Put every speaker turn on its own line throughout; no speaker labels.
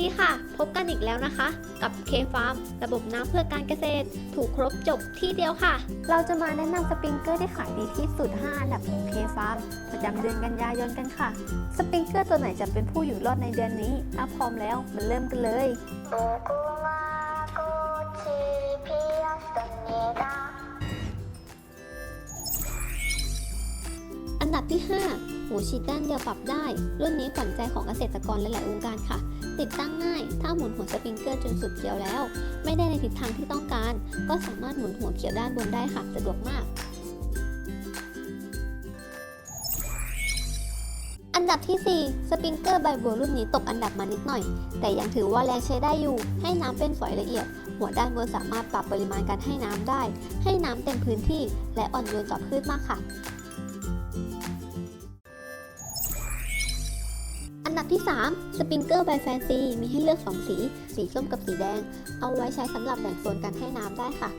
ดีค่ะ พบกันอีกแล้วนะคะ กับเคฟาร์มระบบน้ำเพื่อการเกษตร ถูกครบจบที่เดียวค่ะ เราจะมาแนะนำสปริงเกอร์ที่ขายดีที่สุด 5 อันดับของเคฟาร์มประจำเดือนกันยายนกันค่ะ สปริงเกอร์ตัวไหนจะเป็นผู้อยู่รอดในเดือนนี้ถ้าพร้อมแล้วมาเริ่มกันเลยอันดับที่ 5 หูฉีดด้านเดียวปรับได้ รุ่นนี้ขวัญใจของเกษตรกรหลายๆวงการค่ะ ติดตั้งง่าย ถ้าหมุนหัวสปริงเกอร์จนสุดเกลียวแล้ว ไม่ได้ในทิศทางที่ต้องการ ก็สามารถหมุนหัวเขียวด้านบนได้ค่ะ สะดวกมากอันดับที่ 4 สปริงเกอร์ใบบัวรุ่นนี้ตกอันดับมานิดหน่อย แต่ยังถือว่าแรงใช้ได้อยู่ ให้น้ำเป็นฝอยละเอียด หัวด้านบนสามารถปรับปริมาณการให้น้ำได้ ให้น้ำเต็มพื้นที่ และอ่อนโยนต่อพืชมากค่ะ อันดับที่ 3 สปริงเกอร์ใบแฟนซีมีให้เลือก 2 สี สีส้มกับสีแดง เอาไว้ใช้สำหรับแบ่งโซนการให้น้ำได้ค่ะ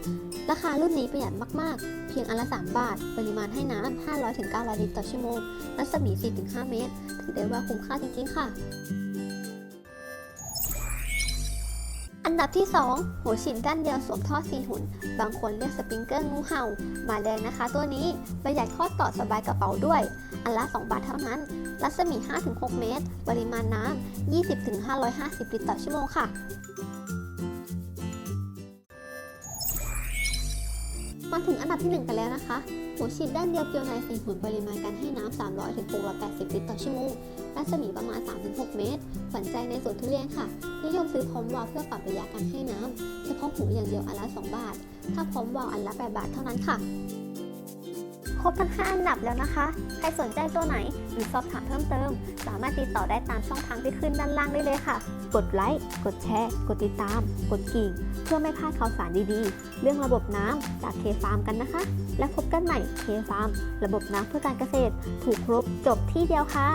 ราคารุ่นนี้ประหยัดมาก ๆ เพียงอันละ 3 บาท ปริมาณให้น้ำ 500-900 ลิตรต่อชั่วโมง รัศมี 4-5 เมตร ถือได้ว่าคุ้มค่าจริง ๆ ค่ะ อันดับที่ 2 หัวฉีดด้านเดียวสวมท่อซีหุ่น บางคนเรียกสปริงเกอร์งูเห่า มาแรงนะคะ ตัวนี้ประหยัดข้อต่อสบายกระเป๋าด้วย อันละ 2 บาทเท่านั้น รัศมี 5-6 เมตร ปริมาณน้ำ 20-550 ลิตรต่อชั่วโมงค่ะ มาถึงอันดับที่ 1 กันแล้วนะคะหัวฉีดด้านเดียวเกลียวในสีหุ่นปริมาณการให้น้ำ 300ถึง680 ลิตรต่อชั่วโมง รัศมีประมาณ 3-6 เมตรขวัญใจในสวนทุเรียนค่ะ นิยมซื้อพร้อมวาล์วเพื่อปรับระยะการให้น้ำ เฉพาะหูอย่างเดียวอันละ 2 บาท ถ้าพร้อมวาล์วอันละ 8 บาทเท่านั้นค่ะ ครบทั้ง 5 อันดับแล้วนะคะ ใครสนใจตัวไหนหรือสอบถามเพิ่มเติม สามารถติดต่อได้ตามช่องทางที่ขึ้นด้านล่างได้เลยค่ะ กดไลค์ กดแชร์ กดติดตาม กดกิ่ง เพื่อไม่พลาดข่าวสารดีๆ เรื่องระบบน้ำจากเคฟาร์มกันนะคะ และพบกันใหม่เคฟาร์มระบบน้ำเพื่อการเกษตร ถูกครบจบที่เดียวค่ะ